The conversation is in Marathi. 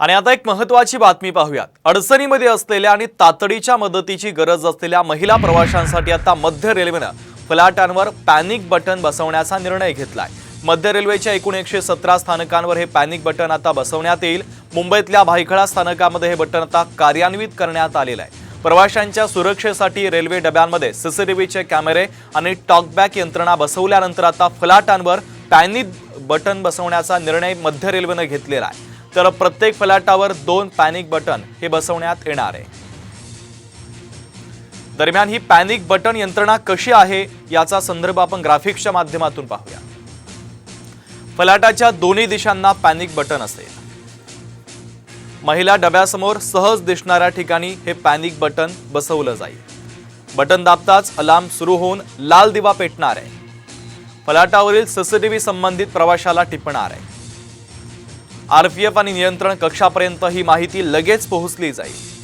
आणि आता एक महत्वाची बातमी पाहूयात. अडचणीमध्ये असलेल्या आणि तातडीच्या मदतीची गरज असलेल्या महिला प्रवाशांसाठी आता मध्य रेल्वेनं फलाटांवर पॅनिक बटन बसवण्याचा निर्णय घेतलाय. मध्य रेल्वेच्या एकूण एकशे सतरा स्थानकांवर हे पॅनिक बटन आता बसवण्यात येईल. मुंबईतल्या भायखळा स्थानकामध्ये हे बटन आता कार्यान्वित करण्यात आलेलं आहे. प्रवाशांच्या सुरक्षेसाठी रेल्वे डब्यांमध्ये सीसीटीव्हीचे कॅमेरे आणि टॉकबॅक यंत्रणा बसवल्यानंतर आता फलाटांवर पॅनिक बटन बसवण्याचा निर्णय मध्य रेल्वेनं घेतलेला आहे. तर प्रत्येक फलाटावर दोन पॅनिक बटन हे बसवण्यात येणार आहे. दरम्यान ही पॅनिक बटन यंत्रणा कशी आहे याचा संदर्भ आपण ग्राफिक्सच्या माध्यमातून पाहूया. फलाटाच्या दोन्ही दिशांना पॅनिक बटन असेल महिला डब्यासमोर सहज दिसणाऱ्या ठिकाणी हे पॅनिक बटन बसवलं जाईल. बटन दाबताच अलार्म सुरू होऊन लाल दिवा पेटणार आहे. फलाटावरील सीसीटीव्ही संबंधित प्रवाशाला टिपणार आहे. आरपीएफ आणि नियंत्रण कक्षापर्यंत ही माहिती लगेच पोहोचली जाईल.